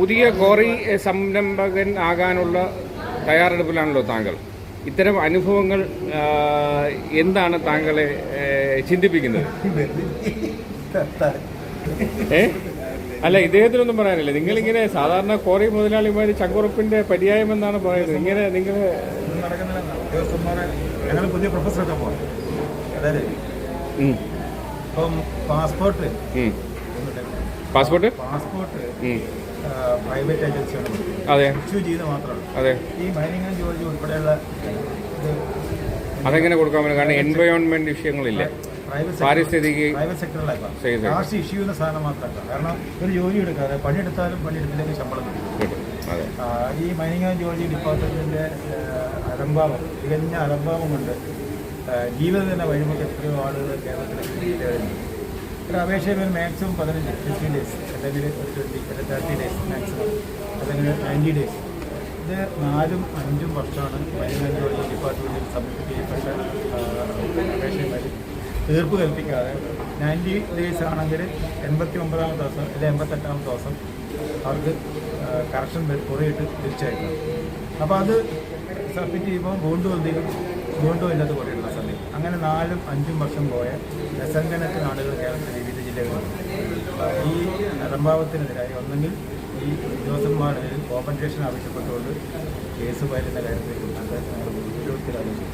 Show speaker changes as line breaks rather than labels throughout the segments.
പുതിയ കോറി സംരംഭകൻ ആകാനുള്ള തയ്യാറെടുപ്പിലാണല്ലോ താങ്കൾ. ഇത്തരം അനുഭവങ്ങൾ എന്താണ് താങ്കളെ ചിന്തിപ്പിക്കുന്നത്? ഏ? അല്ല ഇദ്ദേഹത്തിനൊന്നും പറയാനില്ല. നിങ്ങളിങ്ങനെ സാധാരണ കോറി മുതലാളിമാർ ചങ്കുറപ്പിന്റെ പര്യായം എന്നാണ് പറയുന്നത്. ഇങ്ങനെ നിങ്ങൾ
ഞങ്ങൾ പുതിയ പ്രൊഫസറൊക്കെ പോകാം അതായത്
ഉം,
ഇപ്പം പാസ്പോർട്ട്.
പാസ്പോർട്ട്?
പാസ്പോർട്ട് പ്രൈവറ്റ് ഏജൻസിയാണ്.
അതെ.
ഇഷ്യൂ ചെയ്ത് മാത്രമാണ്.
അതെ.
ഈ മൈനിങ് ആൻഡ് ജോലി ഉൾപ്പെടെയുള്ള ഇത്
അതെങ്ങനെ കൊടുക്കാൻ പറ്റും? കാരണം എൻവയോൺമെന്റ് വിഷയങ്ങളില്ല. പാരിസ്ഥിതിക്ക്
ഇഷ്യൂ ചെയ്യുന്ന സാധനം മാത്രമല്ല. കാരണം ഒരു ജോലി എടുക്കാതെ പണിയെടുത്താലും പണിയെടുത്തില്ലെങ്കിൽ ശമ്പളം കിട്ടും. ഈ മൈനിങ് ആൻഡ് ജോലി ഡിപ്പാർട്ട്മെന്റിന്റെ അലംഭാവം തികഞ്ഞ അലംഭാവം കൊണ്ട് ജീവിതം തന്നെ വഴിമുട്ട് എത്രയോ ആളുകൾ കേരളത്തിലെ ഒരു അപേക്ഷ മാക്സിമം പതിനഞ്ച്. ഫിഫ്റ്റീൻ ഡേയ്സ് അല്ലെങ്കിൽ ട്വന്റി അല്ലെങ്കിൽ തേർട്ടി ഡേയ്സ് മാക്സിമം അല്ലെങ്കിൽ നയന്റി ഡേയ്സ് ഇത് നാലും അഞ്ചും വർഷമാണ്. മൈനിങ് ഡിപ്പാർട്ട്മെന്റിൽ സബ്മിറ്റ് ചെയ്യപ്പെട്ട അപേക്ഷയുമായി തീർപ്പ് കൽപ്പിക്കാതെ നയന്റി ഡേയ്സ് ആണെങ്കിൽ എൺപത്തി ഒമ്പതാമത്തെ ദിവസം അല്ലെങ്കിൽ എൺപത്തെട്ടാമത്തെ ദിവസം അവർക്ക് കറക്ഷൻ കുറയിട്ട് തിരിച്ചയക്കണം അപ്പോൾ അത് സബ്മിറ്റ് ചെയ്യുമ്പോൾ വീണ്ടും എന്തെങ്കിലും വീണ്ടും ഇല്ലാത്ത കുറയുള്ള സമയം. അങ്ങനെ നാലും അഞ്ചും വർഷം പോയ ദശങ്കണക്കിന് ആളുകൾ കേരളത്തിലെ വിവിധ ജില്ലകളിലുണ്ട് ഈ അലംഭാവത്തിനെതിരായി ഒന്നെങ്കിൽ ഈ ഉദ്യോഗസ്ഥന്മാരുടെ കോമ്പൻസേഷൻ ആവശ്യപ്പെട്ടുകൊണ്ട് കേസ് ഗൗരവത്തിൽ ആലോചിക്കും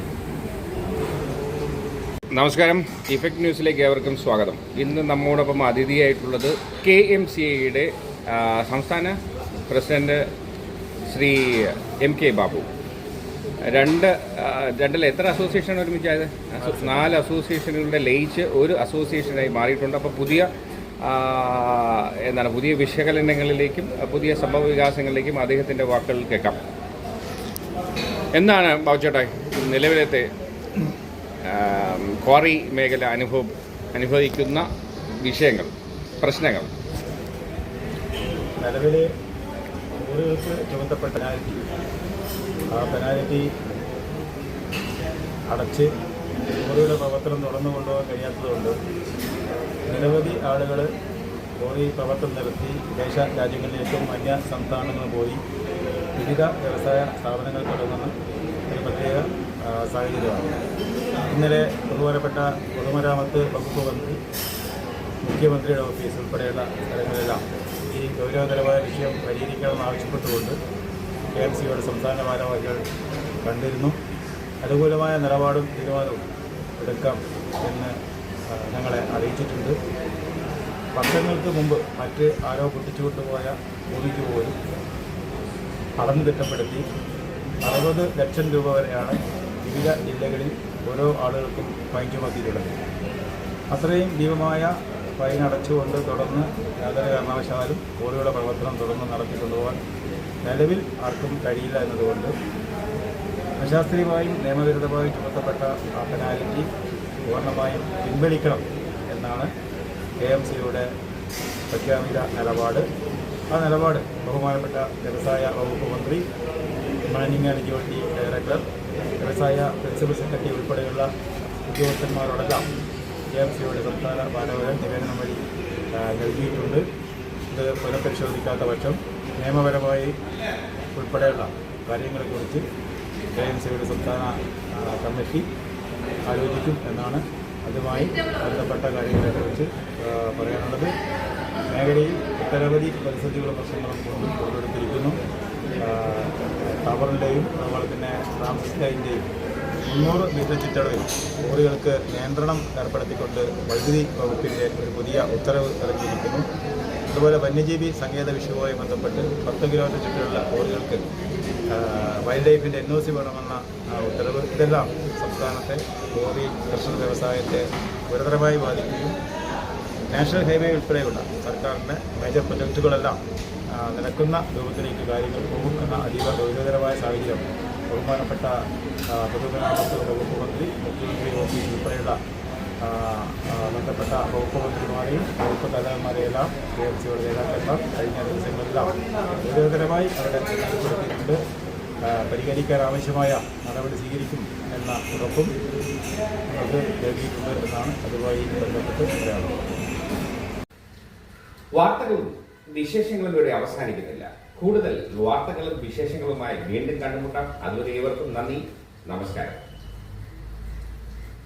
നമസ്കാരം. ഇഫക്ട് ന്യൂസിലേക്ക് ഏവർക്കും സ്വാഗതം. ഇന്ന് നമ്മോടൊപ്പം അതിഥിയായിട്ടുള്ളത് കെ എം സി ഐയുടെ സംസ്ഥാന president Shri M K Babu. രണ്ട് രണ്ടിൽ എത്ര അസോസിയേഷൻ ഒരുമിച്ചായത്? നാല് അസോസിയേഷനുകളുടെ ലയിച്ച് ഒരു അസോസിയേഷനായി മാറിയിട്ടുണ്ട്. അപ്പോൾ പുതിയ എന്താണ് പുതിയ വിശകലനങ്ങളിലേക്കും പുതിയ സംഭവ വികാസങ്ങളിലേക്കും അദ്ദേഹത്തിന്റെ വാക്കുകൾ കേൾക്കാം. എന്താണ് ബാബുച്ചേട്ടാ നിലവിലത്തെ ക്വാറി മേഖല അനുഭവം അനുഭവിക്കുന്ന വിഷയങ്ങൾ പ്രശ്നങ്ങൾ?
നിലവിൽ ചുമത്തപ്പെട്ട ആ പെനാൽറ്റി അടച്ച് ഊരുകളുടെ പ്രവർത്തനം തുടർന്നു കൊണ്ടുപോകാൻ കഴിയാത്തതുകൊണ്ട് നിരവധി ആളുകൾ കോറി പ്രവർത്തനം നിർത്തി. വിദേശ രാജ്യങ്ങളിലേക്കും അന്യ സംസ്ഥാനങ്ങൾ പോയി. വിവിധ വ്യവസായ സ്ഥാപനങ്ങൾ തുടങ്ങുന്ന ഒരു പ്രത്യേക സാഹചര്യമാണ്. ഇന്നലെ ബഹുമാനപ്പെട്ട പൊതുമരാമത്ത് വകുപ്പ് മന്ത്രി മുഖ്യമന്ത്രിയുടെ ഓഫീസ് ഉൾപ്പെടെയുള്ള സ്ഥലങ്ങളെല്ലാം ഈ ഗൗരവതരമായ വിഷയം പരിഹരിക്കണമെന്ന് ആവശ്യപ്പെട്ടുകൊണ്ട് കെ എം സിയുടെ സംസ്ഥാന ഭാരവാഹികൾ കണ്ടിരുന്നു. അനുകൂലമായ നിലപാടും തീരുമാനവും എടുക്കാം എന്ന് ഞങ്ങളെ അറിയിച്ചിട്ടുണ്ട്. വർഷങ്ങൾക്ക് മുമ്പ് മറ്റ് ആരോ പൊട്ടിച്ചുകൊണ്ടുപോയ ഭൂമിക്ക് പോലും അളന്നു തിട്ടപ്പെടുത്തി. അറുപത് ലക്ഷം രൂപ വരെയാണ് വിവിധ ജില്ലകളിൽ ഓരോ ആളുകൾക്കും ഫൈൻ ചുമത്തിയിട്ടുള്ളത് അത്രയും ഭീമമായ ഫൈൻ അടച്ചുകൊണ്ട് തുടർന്ന് യാതൊരു കാരണവശാലും കോറിയുടെ പ്രവർത്തനം തുടർന്ന് നടത്തിക്കൊണ്ടുപോകാൻ നിലവിൽ ആർക്കും കഴിയില്ല എന്നതുകൊണ്ട് അശാസ്ത്രീയമായും നിയമവിരുദ്ധമായും ചുമത്തപ്പെട്ട ആ പെനാലിറ്റി പൂർണമായും പിൻവലിക്കണം എന്നാണ് കെ എം സിയുടെ പ്രഖ്യാപിത നിലപാട്. ആ നിലപാട് ബഹുമാനപ്പെട്ട വ്യവസായ വകുപ്പ് മന്ത്രി മൈനിങ് ആൻഡ് ജോലി ഡയറക്ടർ വ്യവസായ പ്രിൻസിപ്പൽ സെക്രട്ടറി ഉൾപ്പെടെയുള്ള ഉദ്യോഗസ്ഥന്മാരോടെല്ലാം കെ എം സിയുടെ സംസ്ഥാന ഭാരവാഹൻ നിവേദനം വഴി നൽകിയിട്ടുണ്ട്. ഇത് പുനഃപരിശോധിക്കാത്ത പക്ഷം നിയമപരമായി ഉൾപ്പെടെയുള്ള കാര്യങ്ങളെക്കുറിച്ച് കെ എം സിയുടെ സംസ്ഥാന കമ്മിറ്റി ആലോചിക്കും എന്നാണ് അതുമായി ബന്ധപ്പെട്ട കാര്യങ്ങളെക്കുറിച്ച് പറയാനുള്ളത്. മേഖലയിൽ ഒട്ടനവധി പരിസ്ഥിതികളും പ്രശ്നങ്ങളും കൊണ്ടും ഉൾപ്പെടുത്തിയിരിക്കുന്നു ടവറിന്റെയും അതുപോലെ തന്നെ ട്രാൻസിസ് ലൈനിന്റെയും മുന്നൂറ് മീറ്റർ ചുറ്റളവിൽ ലോറികൾക്ക് നിയന്ത്രണം ഏർപ്പെടുത്തിക്കൊണ്ട് വൈദ്യുതി വകുപ്പിന്റെ ഒരു പുതിയ ഉത്തരവ് ഇറക്കിയിരിക്കുന്നു അതുപോലെ വന്യജീവി സങ്കേത വിഷയവുമായി ബന്ധപ്പെട്ട് പത്ത് കിലോമീറ്റർ ചുറ്റുമുള്ള ലോറികൾക്ക് വൈൽഡ് ലൈഫിന്റെ എൻ ഒ സി വേണമെന്ന ഉത്തരവ് ഇതെല്ലാം സംസ്ഥാനത്തെ ലോറി കർഷക വ്യവസായത്തെ ഗുരുതരമായി ബാധിക്കുകയും നാഷണൽ ഹൈവേ ഉൾപ്പെടെയുള്ള സർക്കാരിന്റെ മേജർ പ്രൊജക്റ്റുകളെല്ലാം നിലക്കുന്ന രൂപത്തിലേക്ക് കാര്യങ്ങൾ പോകും എന്ന അതീവ ഗൗരവതരമായ സാഹചര്യം ബഹുമാനപ്പെട്ട പൊതുഗതാഗത വകുപ്പ് മന്ത്രി മുഖ്യമന്ത്രി ഓഫീസ് ഉൾപ്പെടെയുള്ള ബന്ധപ്പെട്ട വകുപ്പ് മന്ത്രിമാരെയും വകുപ്പ് തലവന്മാരെയെല്ലാം കെ എഫ് സിയുടെ നേതാക്കന്മാർ കഴിഞ്ഞ ദിവസങ്ങളെല്ലാം ഗൗരവതരമായി അവരുടെ ഉൾപ്പെടുത്തിയിട്ടുണ്ട് പരിഹരിക്കാൻ ആവശ്യമായ നടപടി സ്വീകരിക്കും എന്ന ഉറപ്പും നമുക്ക് നൽകിയിട്ടുണ്ട് എന്നാണ് അതുമായി ബന്ധപ്പെട്ട് പറയാനുള്ളത്.
വാർത്തകളും
വിശേഷങ്ങളും ഇവിടെ അവസാനിക്കുന്നില്ല. കൂടുതൽ വാർത്തകളും വിശേഷങ്ങളുമായി വീണ്ടും കണ്ടുമുട്ടാം. അതുവരെ ഏവർക്കും നന്ദി. നമസ്കാരം.